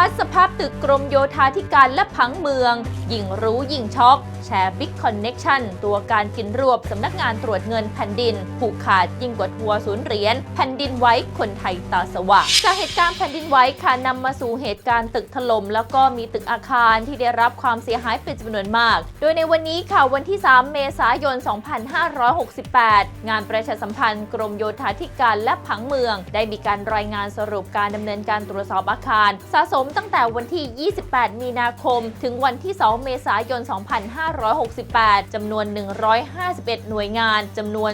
ภาพสภาพตึกกรมโยธาธิการและผังเมือง ยิ่งรู้ยิ่งช็อก แชร์บิ๊กคอนเน็ชันตัวการกินรวบสำนักงานตรวจเงินแผ่นดิน ผูกขาดยิ่งกว่าทัวร์ศูนย์เหรียญแผ่นดินไว้คนไทยตาสว่างจากเหตุการณ์แผ่นดินไหว้ค่ะนำมาสู่เหตุการณ์ตึกถล่มแล้วก็มีตึกอาคารที่ได้รับความเสียหายเป็นจำนวนมาก โดยในวันนี้ค่ะวันที่ 3 เมษายน 2568 งานประชาสัมพันธ์กรมโยธาธิการและผังเมือง ได้มีการรายงานสรุปการดำเนินการตรวจสอบอาคาร สะสมตั้งแต่วันที่ 28 มีนาคม ถึงวันที่ 2 เมษายน 2568 จำนวน 151 หน่วยงาน จำนวน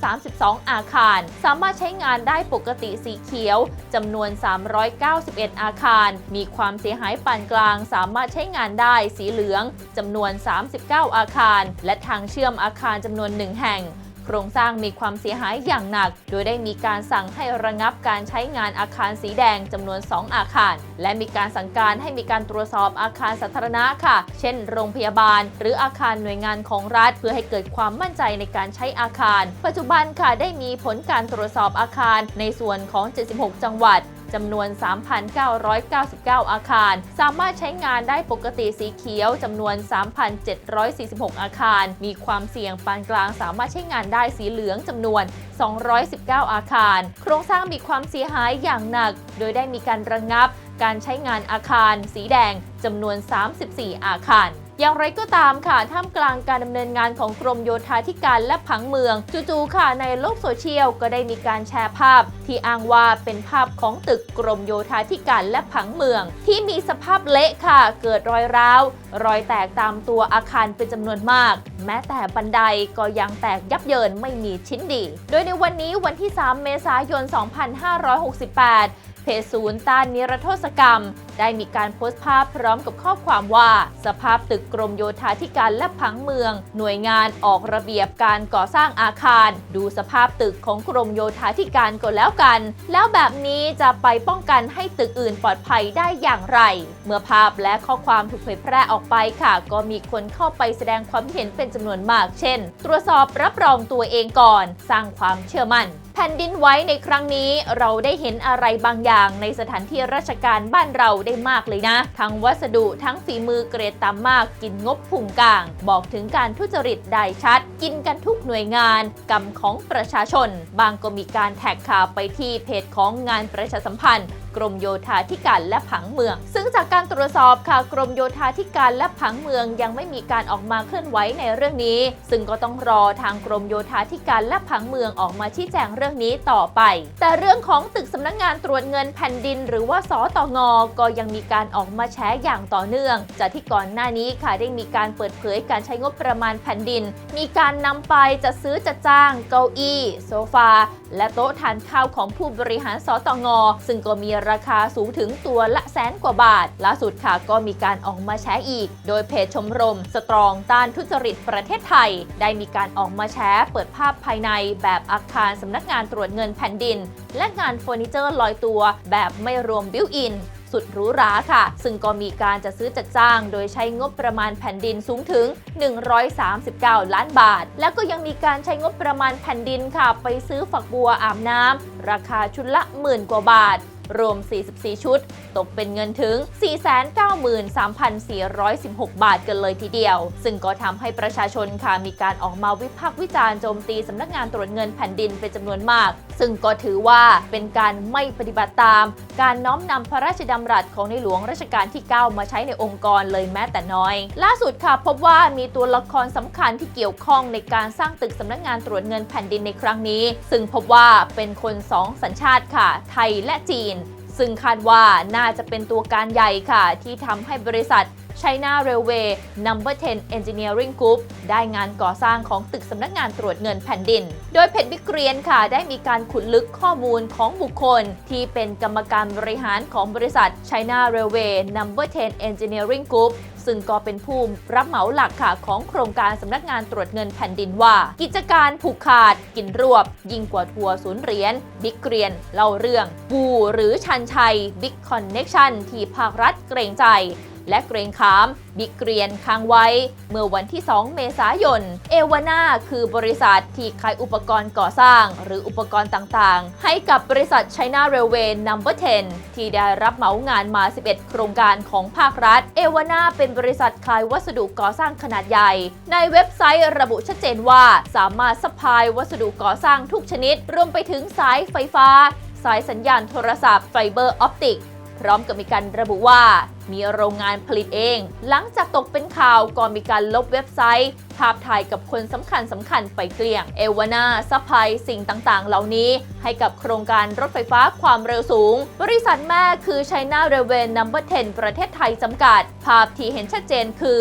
432 อาคาร สามารถใช้งานได้ปกติสีเขียว จำนวน 391 อาคาร มีความเสียหายปานกลาง สามารถใช้งานได้สีเหลือง จำนวน 39 อาคาร และทางเชื่อมอาคารจำนวน 1 แห่ง โครงสร้างมีความเสียหายอย่างหนัก โดยได้มีการสั่งให้ระงับการใช้งานอาคารสีแดงจำนวน 2 อาคาร และมีการสั่งการให้มีการตรวจสอบอาคารสาธารณะค่ะ เช่น โรงพยาบาล หรืออาคารหน่วยงานของรัฐ เพื่อให้เกิดความมั่นใจในการใช้อาคาร ปัจจุบันค่ะได้มีผลการตรวจสอบอาคารในส่วนของ 76 จังหวัด จำนวน 3,999 อาคาร สามารถใช้งานได้ปกติสีเขียวจำนวน 3,746 อาคาร มีความเสี่ยงปานกลางสามารถใช้งานได้สีเหลืองจำนวน 219 อาคาร โครงสร้างมีความเสียหายอย่างหนัก โดยได้มีการระงงับการใช้งานอาคาร สีแดงจำนวน 34 อาคาร อย่างไรก็ตามค่ะท่ามกลางการดำเนินงานของกรมโยธาธิการและผังเมือง จู่ๆค่ะในโลกโซเชียลก็ได้มีการแชร์ภาพ ที่อ้างว่าเป็นภาพของตึกกรมโยธาธิการและผังเมือง ที่มีสภาพเละค่ะ เกิดรอยร้าว รอยแตกตามตัวอาคารเป็นจำนวนมาก แม้แต่บันไดก็ยังแตกยับเยินไม่มีชิ้นดี โดยในวันนี้วันที่ 3 เมษายน 2568 จศูนย์ต้านนิรโทษกรรม ได้มีการโพสต์ภาพพร้อมกับข้อความว่า สภาพตึกกรมโยธาธิการและผังเมือง หน่วยงานออกระเบียบการก่อสร้างอาคาร ดูสภาพตึกของกรมโยธาธิการก็แล้วกัน แล้วแบบนี้จะไปป้องกันให้ตึกอื่นปลอดภัยได้อย่างไร เมื่อภาพและข้อความถูกเผยแพร่ออกไปค่ะ ก็มีคนเข้าไปแสดงความเห็นเป็นจำนวนมาก เช่น ตรวจสอบรับรองตัวเองก่อน สร้างความเชื่อมั่น แผ่นดินไหวในครั้งนี้เราได้เห็นอะไรบางอย่างในสถานที่ราชการบ้านเราได้มากเลยนะ ทั้งวัสดุทั้งฝีมือเกรดต่ำมากกินงบพุงกลาง บอกถึงการทุจริตได้ชัด กินกันทุกหน่วยงานกรรมของประชาชน บางก็มีการแท็กข่าวไปที่เพจของงานประชาสัมพันธ์กรมโยธาธิการและผังเมือง ซึ่งจากการตรวจสอบค่ะกรมโยธาธิการและผังเมืองยังไม่มีการออกมาเคลื่อนไหวในเรื่องนี้ ซึ่งก็ต้องรอทางกรมโยธาธิการและผังเมืองออกมาชี้แจงเรื่องนี้ต่อไป แต่เรื่องของตึกสำนักงงานตรวจเงินแผ่นดิน หรือว่าสตงก็ยังมีการออกมาแชร์อย่างต่อเนื่อง จากที่ก่อนหน้านี้ค่ะได้มีการเปิดเผยการใช้งบประมาณแผ่นดิน มีการนำไปจัดซื้อจัดจ้าง เก้าอี้ โซฟาและโต๊ะทานข้าวของผู้บริหารสตงซึ่งก็มีราคาสูงถึงตัวละแสนกว่าบาท ล่าสุดค่ะก็มีการออกมาแชร์อีก โดยเพจชมรม สตรองต้านทุจริตประเทศไทย ได้มีการออกมาแชร์เปิดภาพภายในแบบอาคารสำนักงานตรวจเงินแผ่นดิน และงานเฟอร์นิเจอร์ลอยตัว แบบไม่รวมบิวอิน สุดหรูหราค่ะ ซึ่งก็มีการจัดซื้อจัดจ้าง โดยใช้งบประมาณแผ่นดินสูงถึง 139 ล้านบาท แล้วก็ยังมีการใช้งบประมาณแผ่นดินค่ะ ไปซื้อฝักบัวอาบน้ำราคาชุดละหมื่นกว่าบาท รวม 44 ชุด ตกเป็นเงินถึง 493,416 บาทกันเลยทีเดียว ซึ่งก็ทำให้ประชาชนค่ะมีการออกมาวิพากษ์วิจารณ์โจมตีสำนักงานตรวจเงินแผ่นดินเป็นจำนวนมาก ซึ่งก็ถือว่าเป็นการไม่ปฏิบัติตาม การน้อมนำพระราชดำรัสของในหลวงรัชกาลที่ 9 มาใช้ในองค์กรเลยแม้แต่น้อย ล่าสุดค่ะพบว่ามีตัวละครสำคัญที่เกี่ยวข้องในการสร้างตึกสำนักงานตรวจเงินแผ่นดินในครั้งนี้ ซึ่งพบว่าเป็นคนสองสัญชาติค่ะ ไทยและจีน 있는 ซึ่งคาดว่าน่าจะเป็นตัวการใหญ่ค่ะ ที่ทำให้บริษัท China Railway Number 10 Engineering Group ได้งานก่อสร้างของตึกสำนักงานตรวจเงินแผ่นดิน โดยเพจบิกเรียนค่ะ ได้มีการขุดลึกข้อมูลของบุคคล ที่เป็นกรรมการบริหารของบริษัท China Railway Number 10 Engineering Group ซึ่งก็เป็นผู้รับเหมาหลักค่ะของโครงการสำนักงานตรวจเงินแผ่นดินว่า กิจการผูกขาด กินรวบ ยิ่งกว่าทัวร์ศูนย์เหรียญบิ๊กเกรียนเล่าเรื่องบูหรือชันชัยบิ๊กคอนเน็กชันที่ภาครัฐเกรงใจ และเกรงขามบิ๊กเกรียนค้างไว้ เมื่อวันที่ 2 เมษายน เอวาน่าคือบริษัทที่ขายอุปกรณ์ก่อสร้าง หรืออุปกรณ์ต่างๆ ให้กับบริษัท China Railway Number 10 ที่ได้รับเหมางานมา 11 โครงการของภาครัฐ เอวาน่าเป็นบริษัทขายวัสดุก่อสร้างขนาดใหญ่ ในเว็บไซต์ระบุชัดเจนว่าสามารถสปายวัสดุก่อสร้างทุกชนิด รวมไปถึงสายไฟฟ้า สายสัญญาณโทรศัพท์ไฟเบอร์ออปติก พร้อมกับมีการระบุว่า มีโรงงานผลิตเอง หลังจากตกเป็นข่าวก็มีการลบเว็บไซต์ ภาพถ่ายกับคนสำคัญสำคัญไปเกลี้ยง เอวานาซัพพลายสิ่งต่างๆ เหล่านี้ ให้กับโครงการรถไฟฟ้าความเร็วสูง บริษัทแม่คือ China Railway Number 10ประเทศไทยจำกัด ภาพที่เห็นชัดเจนคือ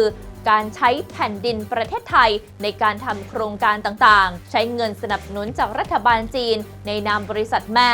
การใช้แผ่นดินประเทศไทยในการทำโครงการต่างๆ ใช้เงินสนับสนุนจากรัฐบาลจีนในนามบริษัทแม่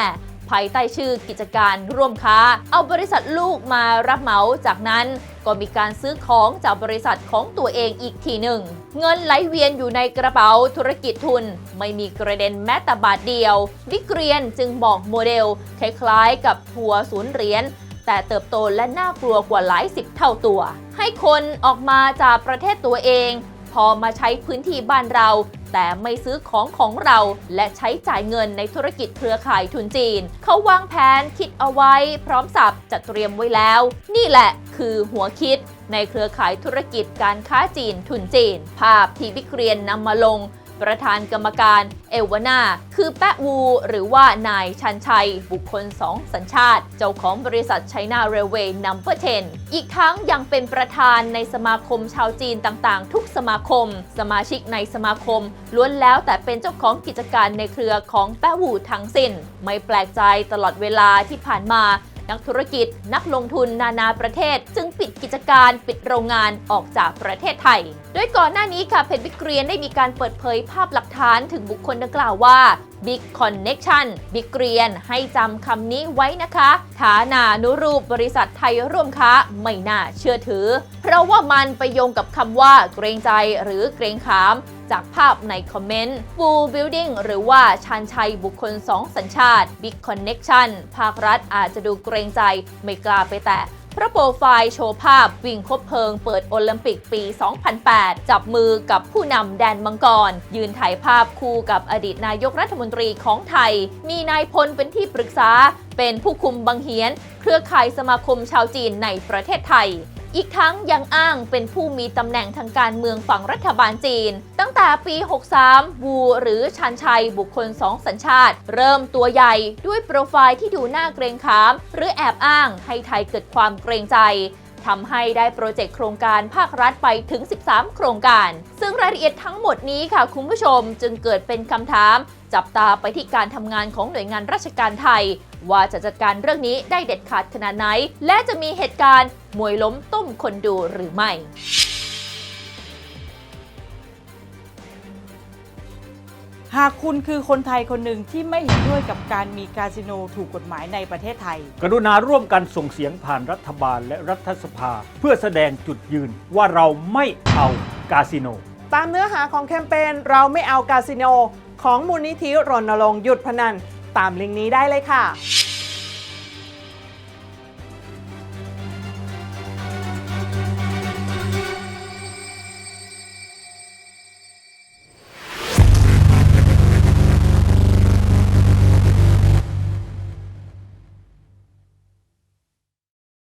ภายใต้ชื่อกิจการร่วมค้า เอาบริษัทลูกมารับเหมาจากนั้นก็มีการซื้อของจากบริษัทของตัวเองอีกทีหนึ่ง เงินไหลเวียนอยู่ในกระเป๋าธุรกิจทุน ไม่มีกระเด็นแม้แต่บาทเดียววิกเรียนจึงบอกโมเดล คล้ายๆ กับทัวร์ศูนย์เหรียญแต่เติบโตและน่ากลัวกว่าหลายสิบเท่าตัว ให้คนออกมาจากประเทศตัวเอง พอมาใช้พื้นที่บ้านเรา แต่ไม่ซื้อของของเรา และใช้จ่ายเงินในธุรกิจเครือข่ายทุนจีน เขาวางแผนคิดเอาไว้ พร้อมสับจัดเตรียมไว้แล้ว นี่แหละคือหัวคิดในเครือข่ายธุรกิจการค้าจีนทุนจีน ภาพที่วิกเรียนนำมาลง ประธานกรรมการเอวานาคือแปะวู หรือว่านายชันชัย บุคคล 2 สัญชาติ เจ้าของบริษัท China Railway Number 10อีกทั้งยังเป็นประธานในสมาคมชาวจีนต่างๆ ทุกสมาคม สมาชิกในสมาคม ล้วนแล้วแต่เป็นเจ้าของกิจการในเครือของแปะวูทั้งสิ้น ไม่แปลกใจตลอดเวลาที่ผ่านมานักธุรกิจ นักลงทุนนานาประเทศ จึงปิด กิจการปิดโรงงานออกจากประเทศไทย โดยก่อนหน้านี้ค่ะเพจวิกเรียนได้มีการเปิดเผยภาพหลักฐานถึงบุคคลดังกล่าวว่า Big Connection บิ๊กเรียนให้จำคำนี้ไว้นะคะ ฐานานุรูปบริษัทไทยร่วมค้าไม่น่าเชื่อถือ เพราะว่ามันไปโยงกับคำว่าเกรงใจหรือเกรงขาม จากภาพในคอมเมนต์ Full Building หรือว่าชานชัยบุคคล 2 สัญชาติ Big Connection ภาครัฐอาจจะดูเกรงใจไม่กล้าไปแตะ เพราะโปรไฟล์โชว์ภาพวิ่งคบเพลิงเปิดโอลิมปิกปี 2008 จับมือกับผู้นำแดนมังกร ยืนถ่ายภาพคู่กับอดีตนายกรัฐมนตรีของไทย มีนายพลเป็นที่ปรึกษา เป็นผู้คุมบังเฮียน เครือข่ายสมาคมชาวจีนในประเทศไทย อีกทั้งยังอ้างเป็นผู้มีตำแหน่งทางการเมืองฝั่งรัฐบาลจีน ตั้งแต่ปี 63 วูหรือชันชัยบุคคลสองสัญชาติ เริ่มตัวใหญ่ด้วยโปรไฟล์ที่ดูน่าเกรงขาม หรือแอบอ้างให้ไทยเกิดความเกรงใจทำให้ได้โปรเจกต์โครงการภาครัฐไปถึง 13 โครงการ ซึ่งรายละเอียดทั้งหมดนี้ค่ะคุณผู้ชมจึงเกิดเป็นคำถาม จับตาไปที่การทำงานของหน่วยงานราชการไทย ว่าจะจัดการเรื่องนี้ได้เด็ดขาดขนาดไหน และจะมีเหตุการณ์มวยล้มต้มคนดูหรือไม่หากคุณคือคนไทยคนหนึ่งที่ไม่เห็นด้วยกับการมีคาสิโนถูกกฎหมายในประเทศไทย กรุณาร่วมกันส่งเสียงผ่านรัฐบาลและรัฐสภา เพื่อแสดงจุดยืนว่าเราไม่เอากาสิโน ตามเนื้อหาของแคมเปญเราไม่เอากาสิโน ของมูลนิธิรณรงค์หยุดพนัน ตามลิงก์นี้ได้เลยค่ะ